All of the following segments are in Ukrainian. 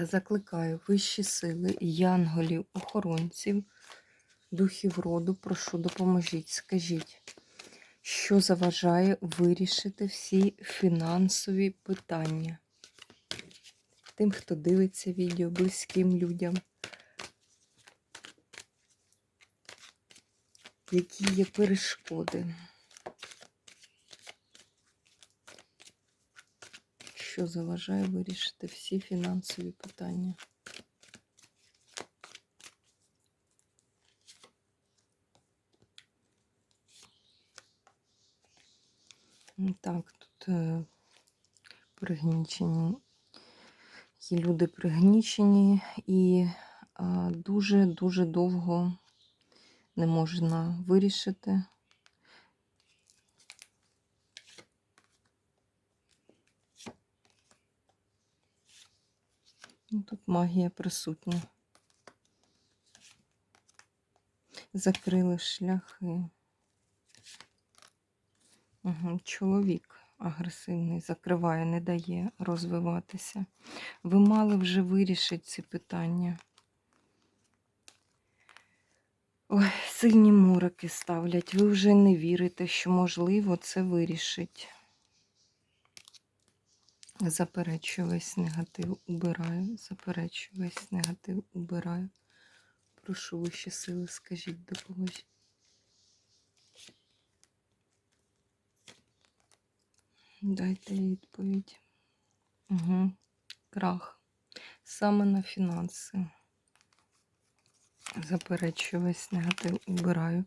Та закликаю вищі сили, янголів, охоронців, духів роду, прошу, допоможіть, скажіть, що заважає вирішити всі фінансові питання тим, хто дивиться відео, близьким людям, які є перешкоди. Що заважає вирішити всі фінансові питання. Ну, так, тут е, пригнічені. Є люди пригнічені і дуже-дуже довго не можна вирішити. Тут магія присутня. Закрили шляхи. Угу. Чоловік агресивний, закриває, не дає розвиватися. Ви мали вже вирішити ці питання. Ой, сильні мурики ставлять. Ви вже не вірите, що можливо це вирішить. Заперечую весь негатив, убираю, заперечую весь негатив, убираю. Прошу вищі сили, скажіть, допоможіть. Дайте відповідь. Угу. Крах. Саме на фінанси. Заперечую весь негатив, убираю.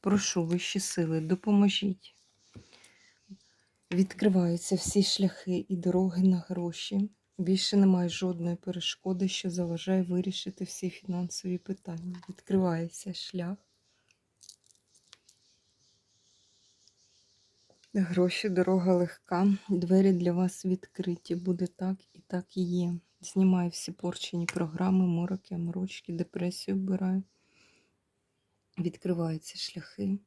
Прошу вищі сили, допоможіть. Відкриваються всі шляхи і дороги на гроші. Більше немає жодної перешкоди, що заважає вирішити всі фінансові питання. Відкривається шлях. Гроші, дорога легка. Двері для вас відкриті. Буде так і так і є. Знімаю всі порчені програми, мороки, морочки, депресію вбираю. Відкриваються шляхи.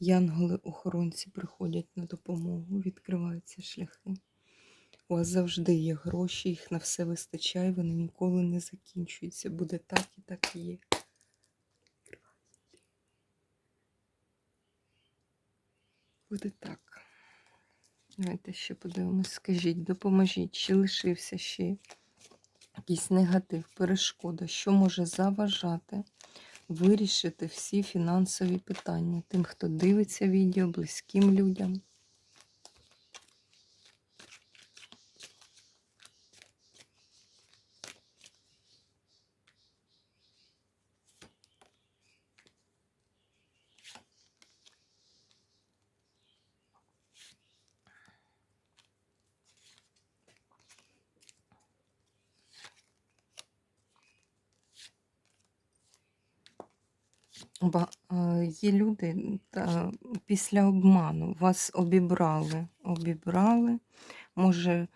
Янголи-охоронці приходять на допомогу, відкриваються шляхи. У вас завжди є гроші, їх на все вистачає, вони ніколи не закінчуються. Буде так і так і є. Буде так. Давайте ще подивимось. Скажіть, допоможіть, чи лишився ще якийсь негатив, перешкода, що може заважати вирішити всі фінансові питання тим, хто дивиться відео, близьким людям. Є люди та, після обману вас обібрали, обібрали, може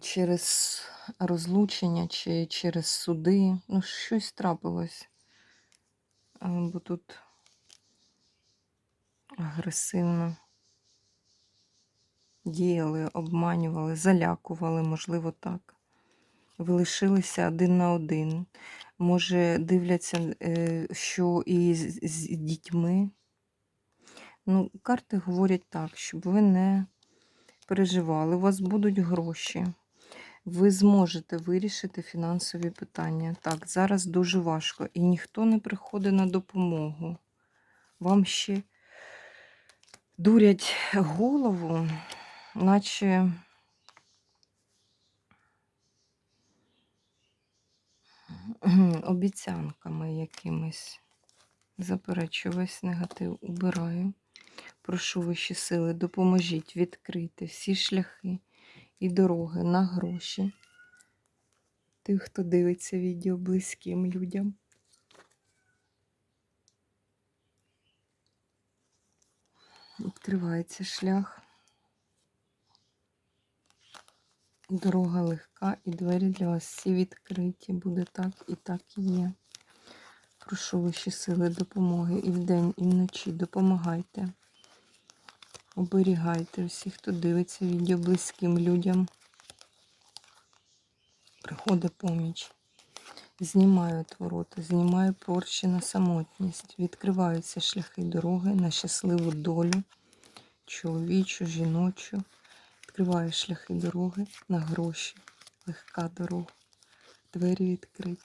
через розлучення чи через суди. Ну, щось трапилось. Бо тут агресивно діяли, обманювали, залякували, можливо, так. Ви лишилися один на один. Може, дивляться, е, що і з дітьми. Ну, Карти говорять так, щоб ви не переживали, у вас будуть гроші. Ви зможете вирішити фінансові питання. Так, зараз дуже важко. І ніхто не приходить на допомогу. Вам ще дурять голову, наче. Обіцянками якимись. Заперечу, негатив убираю. Прошу вищі сили, допоможіть відкрити всі шляхи і дороги на гроші. Тих, хто дивиться відео близьким людям. Відкривається шлях. Дорога легка і двері для вас всі відкриті. Буде так і так і є. Прошу вищі сили допомоги і вдень, і вночі. Допомагайте. Оберігайте всіх, хто дивиться відео близьким людям. Приходить поміч. Знімаю твороти, знімаю порчі на самотність. Відкриваються шляхи дороги на щасливу долю, чоловічу, жіночу. Відкриваю шляхи дороги на гроші. Легка дорога. Двері відкриті.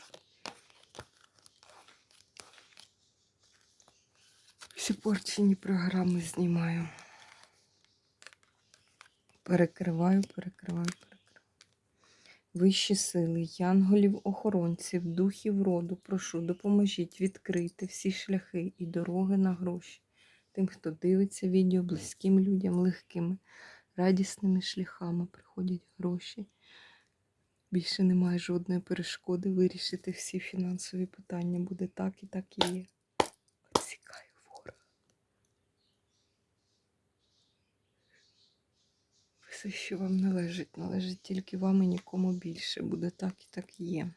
Всі порчені програми знімаю. Перекриваю, перекриваю, перекриваю. Вищі сили, янголів, охоронців, духів роду, прошу, допоможіть відкрити всі шляхи і дороги на гроші. Тим, хто дивиться відео, близьким людям, легкими, радісними шляхами приходять гроші. Більше немає жодної перешкоди вирішити всі фінансові питання. Буде так і так і є. Відсікаю ворога. Все, що вам належить, належить тільки вам і нікому більше. Буде так і так і є.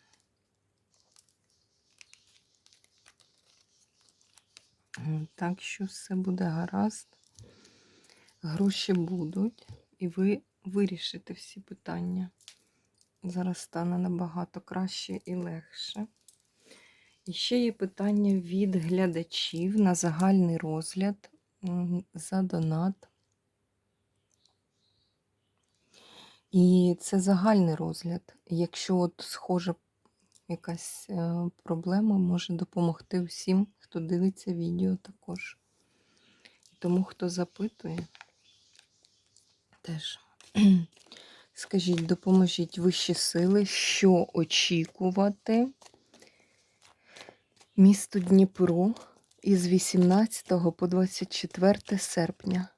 Так що все буде гаразд. Гроші будуть, і ви вирішите всі питання. Зараз стане набагато краще і легше. І ще є питання від глядачів на загальний розгляд за донат. І це загальний розгляд. Якщо от схожа якась е, проблема, може допомогти всім, хто дивиться відео також. Тому хто запитує, теж скажіть, допоможіть вищі сили, що очікувати місту Дніпро із 18 по 24 серпня.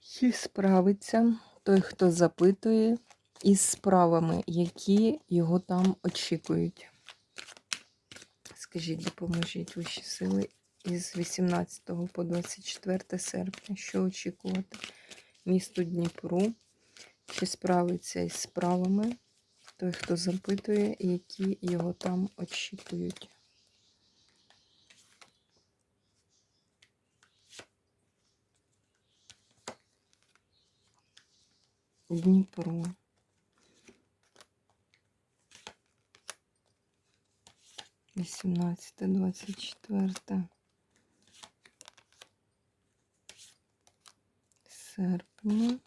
Чи справиться той, хто запитує, із справами, які його там очікують. Скажіть, допоможіть вищі сили із 18 по 24 серпня. Що очікувати? Місту Дніпру. Чи справиться із справами той, хто запитує, які його там очікують. Дніпро. Вісімнадцяте, двадцять четверте серпня.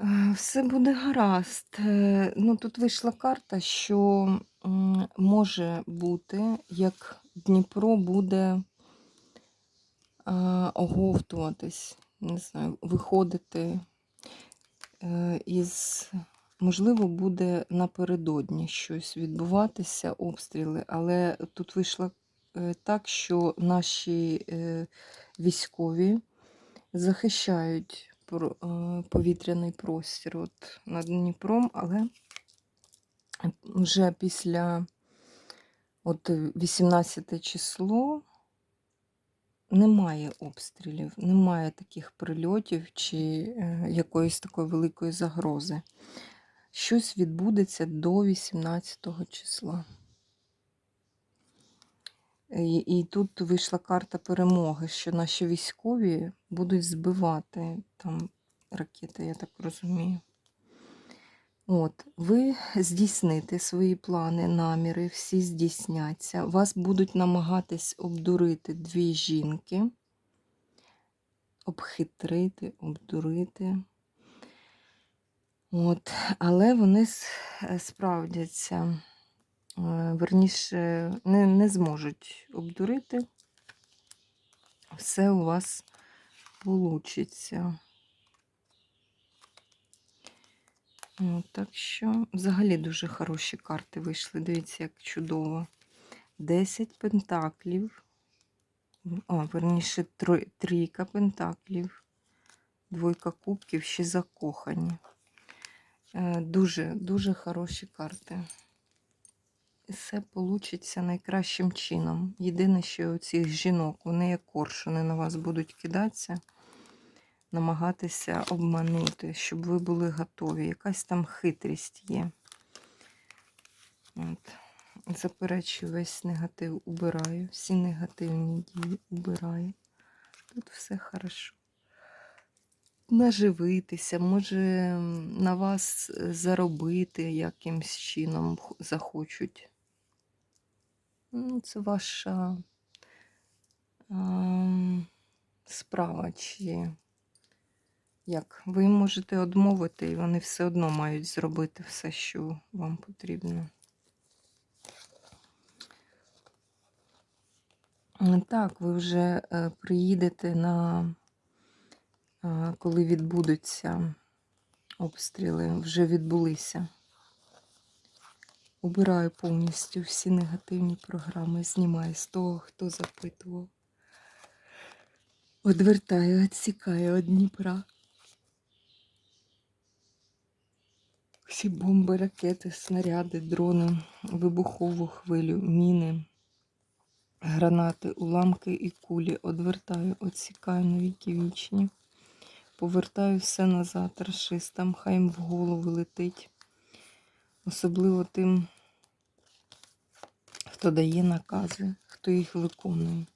Е, Все буде гаразд. Е, Ну, тут вийшла карта, що може бути, як Дніпро буде е, оговтуватись, не знаю, виходити із, можливо, буде напередодні щось відбуватися, обстріли, але тут вийшло е, так, що наші е, військові захищають е, повітряний простір от над Дніпром, але вже після от 18 число немає обстрілів, немає таких прильотів чи якоїсь такої великої загрози. Щось відбудеться до 18 числа. І, і тут вийшла карта перемоги, що наші військові будуть збивати там ракети, я так розумію. От, ви здійсните свої плани, наміри, всі здійсняться. Вас будуть намагатись обдурити дві жінки, обхитрити, обдурити. От, але вони е, справдяться, Е, верніше, не, не зможуть обдурити. Все у вас. От, так що взагалі дуже хороші карти вийшли. Дивіться, як чудово. 10 пентаклів. О, верніше, трійка пентаклів. Двойка кубків, ще закохані. Е, Дуже, дуже хороші карти. І все вийде найкращим чином. Єдине, що у цих жінок, вони як коршуни на вас будуть кидатися, намагатися обманути, щоб ви були готові. Якась там хитрість є. От. Заперечую весь негатив, убираю. Всі негативні дії убираю. Тут все хорошо. Наживитися, може на вас е, заробити якимсь чином захочуть. Ну, це ваша ем, справа, чи як. Ви можете одмовити, і вони все одно мають зробити все, що вам потрібно. Так, ви вже е, приїдете на, е, коли відбудуться обстріли, вже відбулися. Убираю повністю всі негативні програми, знімаю з того, хто запитував. Одвертаю, відсікаю від Дніпра. Всі бомби, ракети, снаряди, дрони, вибухову хвилю, міни, гранати, уламки і кулі. Одвертаю, відсікаю на віки вічні. Повертаю все назад расистам, хай їм в голову летить. Особливо тим, хто дає накази, хто їх виконує.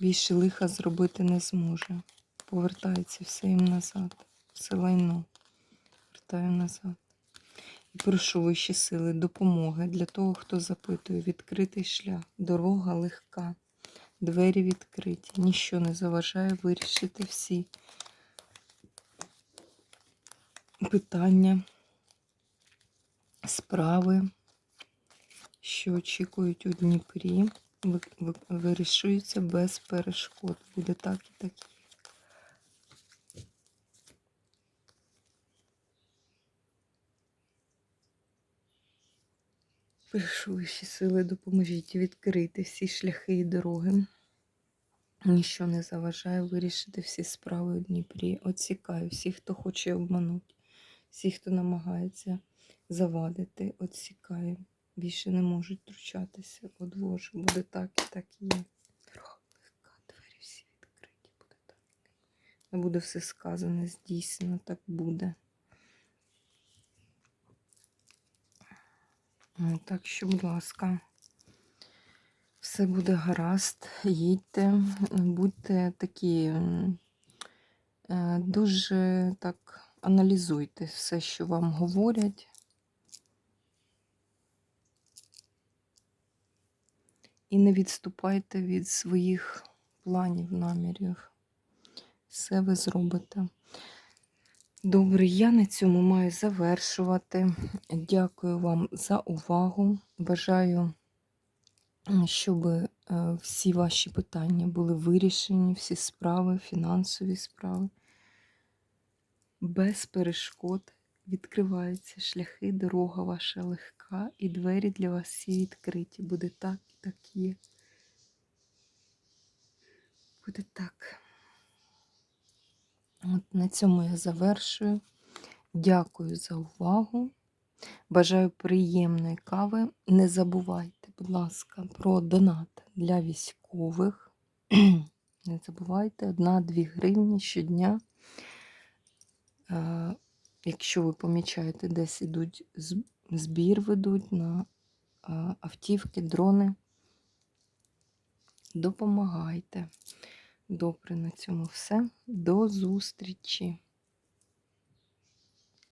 Більше лиха зробити не зможе. Повертається все їм назад. Все лайно. Вертаю назад. І прошу вищі сили допомоги для того, хто запитує. Відкритий шлях. Дорога легка. Двері відкриті. Ніщо не заважає вирішити всі питання, справи, що очікують у Дніпрі, ви- ви- вирішуються без перешкод. Буде так і так. Прошу вищі сили, допоможіть відкрити всі шляхи і дороги. Ніщо не заважає вирішити всі справи у Дніпрі. Оцікаю всіх, хто хоче обманути, всіх, хто намагається завадити, оцікаю. Більше не можуть втручатися. Одвожу. Буде так і так і є. Дорога легка, двері всі відкриті. Буде так. Не буде все сказане, здійснено, так буде. Так що, будь ласка, все буде гаразд, їдьте, будьте такі е, дуже так аналізуйте все, що вам говорять. І не відступайте від своїх планів, намірів. Все ви зробите. Добре, я на цьому маю завершувати. Дякую вам за увагу. Бажаю, щоб е, всі ваші питання були вирішені, всі справи, фінансові справи. Без перешкод відкриваються шляхи, дорога ваша легка, і двері для вас всі відкриті. Буде так і так є. Буде так. От на цьому я завершую. Дякую за увагу. Бажаю приємної кави. Не забувайте, будь ласка, про донат для військових. Не забувайте, 1-2 гривні щодня. Якщо ви помічаєте, десь ідуть збір ведуть на автівки, дрони. Допомагайте. Добре, на цьому все. До зустрічі!